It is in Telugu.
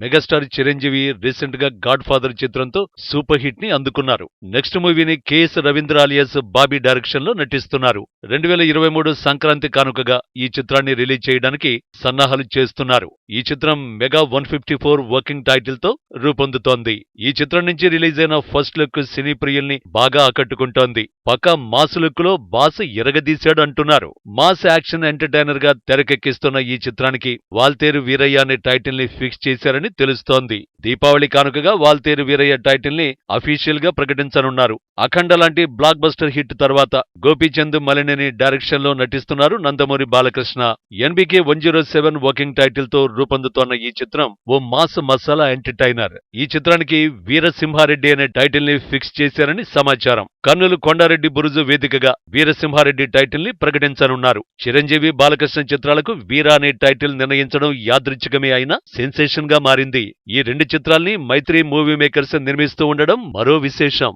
మెగాస్టార్ చిరంజీవి రీసెంట్గా గాడ్ ఫాదర్ చిత్రంతో సూపర్ హిట్ని అందుకున్నారు. నెక్స్ట్ మూవీని కెఎస్ రవీంద్ర అలియాస్ బాబీ డైరెక్షన్లో నటిస్తున్నారు. రెండు వేల ఇరవై మూడు సంక్రాంతి కానుకగా ఈ చిత్రాన్ని రిలీజ్ చేయడానికి సన్నాహాలు చేస్తున్నారు. ఈ చిత్రం mega one fifty four working టైటిల్తో రూపొందుతోంది. ఈ చిత్రం నుంచి రిలీజ్ అయిన ఫస్ట్ లుక్ సినీ ప్రియుల్ని బాగా ఆకట్టుకుంటోంది. పక్క మాస్ లుక్లో బాస్ ఎరగదీశాడు అంటున్నారు. మాస్ యాక్షన్ ఎంటర్టైనర్గా తెరకెక్కిస్తున్న ఈ చిత్రానికి వాల్తేరు వీరయ్య అనే టైటిల్ని ఫిక్స్ చేశారని తెలుస్తోంది. దీపావళి కానుకగా వాల్తేరు వీరయ్య టైటిల్ని అఫీషియల్గా ప్రకటించనున్నారు. అఖండ లాంటి బ్లాక్ బస్టర్ హిట్ తర్వాత గోపీచంద్ మలినేని డైరెక్షన్లో నటిస్తున్నారు Nandamuri Balakrishna. NBK one zero seven working టైటిల్తో రూపొందుతోన్న ఈ చిత్రం ఓ మాస్ మసాలా ఎంటర్టైనర్. ఈ చిత్రానికి వీరసింహారెడ్డి అనే టైటిల్ని ఫిక్స్ చేశారని సమాచారం. కర్నూలు కొండారెడ్డి బురుజు వేదికగా వీరసింహారెడ్డి టైటిల్ని ప్రకటించనున్నారు. చిరంజీవి బాలకృష్ణ చిత్రాలకు వీర అనే టైటిల్ నిర్ణయించడం యాదృచ్ఛికమే అయినా సెన్సేషన్గా మారింది. మారింది. ఈ రెండు చిత్రాల్ని మైత్రి మూవీ మేకర్స్ నిర్మిస్తూ ఉండడం మరో విశేషం.